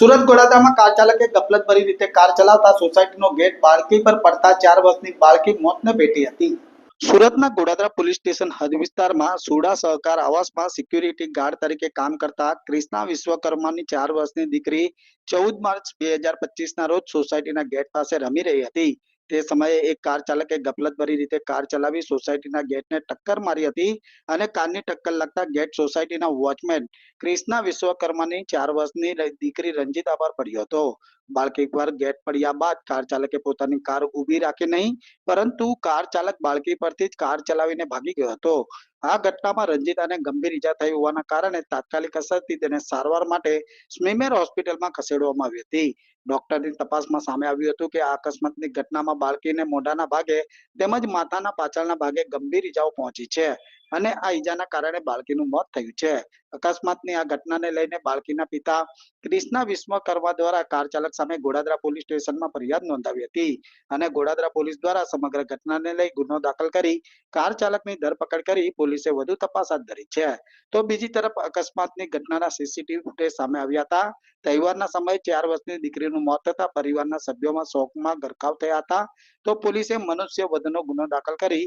Surat ગોડાદામાં car ચાલકે ગફલતભરી રીતે car ચલાવતા સોસાયટીનો ગેટ બાળકી પર પડતા ચાર વર્ષની બાળકી મોતને ભેટી હતી. સુરતના ગોડાદરા પોલીસ સ્ટેશન હદ વિસ્તારમાં સુડા સહકાર આવાસમાં સિક્યુરિટી ગાર્ડ તરીકે કામ કરતા ક્રિષ્ના વિશ્વકર્માની ચાર વર્ષની દીકરી ચૌદ માર્ચ બે હજાર પચીસના રોજ સોસાયટીના ગેટ પાસે રમી રહી હતી. તે સમયે એક કાર ચાલકે ગફલતભરી રીતે કાર ચલાવી સોસાયટીના ગેટને ટક્કર મારી હતી અને કારની ટક્કર લાગતા ગેટ સોસાયટીના વોચમેન ક્રિષ્ના વિશ્વકર્માની ચાર વર્ષની દીકરી રંજીતા પર પડ્યો હતો. બાળકી પર ગેટ પડ્યા બાદ કાર ચાલકે પોતાની કાર ઊભી રાખી નહીં, પરંતુ કાર ચાલક બાળકી પરથી જ કાર ચલાવીને ભાગી ગયો હતો. આ ઘટનામાં રંજીતાને ગંભીર ઈજા થઈ હોવાના કારણે તાત્કાલિક અસરથી તેને સારવાર માટે સ્મીમેર હોસ્પિટલમાં ખસેડવામાં આવી હતી. ડોક્ટરની તપાસમાં સામે આવ્યું હતું કે આ અકસ્માતની ઘટનામાં બાળકીને મોઢાના ભાગે તેમજ માથાના પાછળના ભાગે ગંભીર ઈજાઓ પહોંચી છે. અને આ ઈજાના કારણે બાળકીનું મોત થયું છે. અકસ્માતની આ ઘટનાને લઈને બાળકીના પિતા ક્રિષ્ના વિશ્વકર્મા દ્વારા કાર ચાલક સામે ગોડાદરા પોલીસ સ્ટેશનમાં ફરિયાદ નોંધાવી હતી અને ગોડાદરા પોલીસ દ્વારા સમગ્ર ઘટનાને લઈ ગુનો દાખલ કરી કાર ચાલકની ધરપકડ કરી પોલીસે વધુ તપાસ હાથ ધરી છે. તો બીજી તરફ અકસ્માતની ઘટનાના સીસીટીવી ફૂટેજ સામે આવ્યા હતા. તહેવારના સમયે ચાર વર્ષની દીકરીનું મોત થતા પરિવારના સભ્યોમાં શોકમાં ગરકાવ થયા હતા. તો પોલીસે મનુષ્ય વધનો ગુનો દાખલ કરી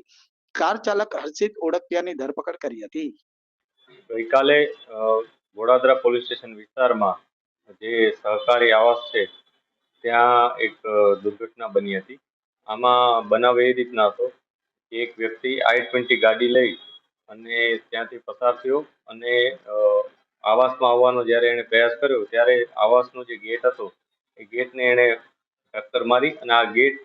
કાર ચાલક હર્ષિત ઓડકિયાની ધરપકડ કરી હતી. ગઈકાલે વડોદરા પોલીસ સ્ટેશન વિસ્તારમાં જે સહકારી આવાસ છે, ત્યાં એક દુર્ઘટના બની હતી. આમાં બનાવ એ રીતના હતો કે એક વ્યક્તિ આઈ ટ્વેન્ટી ગાડી લઈ અને ત્યાંથી પસાર થયો અને આવાસમાં આવવાનો જ્યારે એણે પ્રયાસ કર્યો ત્યારે આવાસનો જે ગેટ હતો, એ ગેટને એણે ટક્કર મારી અને આ ગેટ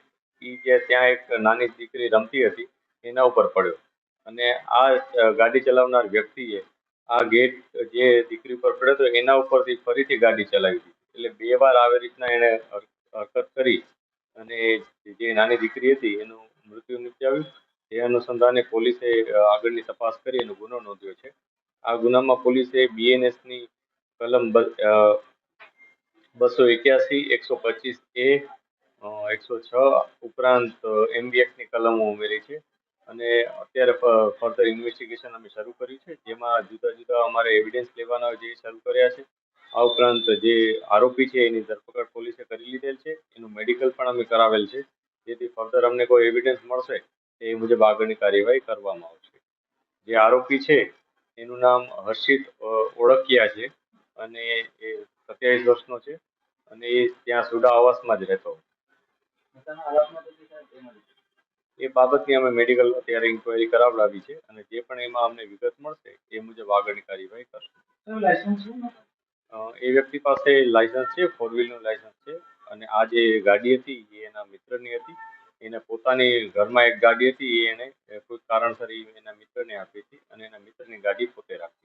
એ જે ત્યાં એક નાની દીકરી રમતી હતી એના ઉપર પડ્યો. અને આ ગાડી ચલાવનાર વ્યક્તિએ આ ગેટ જે દીકરી ઉપર પડ્યો હતો એના ઉપરથી ફરીથી ગાડી ચલાવી દીધી. એટલે બે વાર આવી રીતના એણે હર- હરકત કરી અને જે નાની દીકરી હતી એનું મૃત્યુ નિપજાવ્યું. એ અનુસંધાને પોલીસે આગળની તપાસ કરી એનો ગુનો નોંધ્યો છે. આ ગુનામાં પોલીસે બીએનએસની કલમ બસો એક્યાસી, એકસો પચીસ એ એકસો છ ઉપરાંત એમબીએક્સની કલમો ઉમેરી છે. અને અત્યારે ફર્ધર ઇન્વેસ્ટિગેશન અમે શરૂ કર્યું છે, જેમાં જુદા જુદા અમારે એવિડન્સ લેવાના જે શરૂ કર્યા છે. આ ઉપરાંત જે આરોપી છે, એની ધરપકડ પોલીસે કરી લીધેલ છે. એનું મેડિકલ પણ અમે કરાવેલ છે. જેથી ફર્ધર અમને કોઈ એવિડન્સ મળશે એ મુજબ આગળની કાર્યવાહી કરવામાં આવશે. જે આરોપી છે, એનું નામ હર્ષિત ઓળખિયા છે અને એ સત્યાવીસ વર્ષનો છે અને એ ત્યાં સુડા આવાસમાં જ રહેતો. એ બાબતની અમે મેડિકલ અત્યારે ઇન્કવાયરી કરાવડાવી છે અને જે પણ એમાં અમને વિગત મળશે એ મુજબ આગળની કાર્યવાહી કરશું. એ વ્યક્તિ પાસે લાયસન્સ છે ફોર વ્હીલનું લાયસન્સ છે અને આ જે ગાડી હતી એ એના મિત્રની હતી. એને પોતાની ઘરમાં એક ગાડી હતી એ એને કોઈ કારણસર એના મિત્રને આપી હતી અને એના મિત્રની ગાડી પોતે રાખી.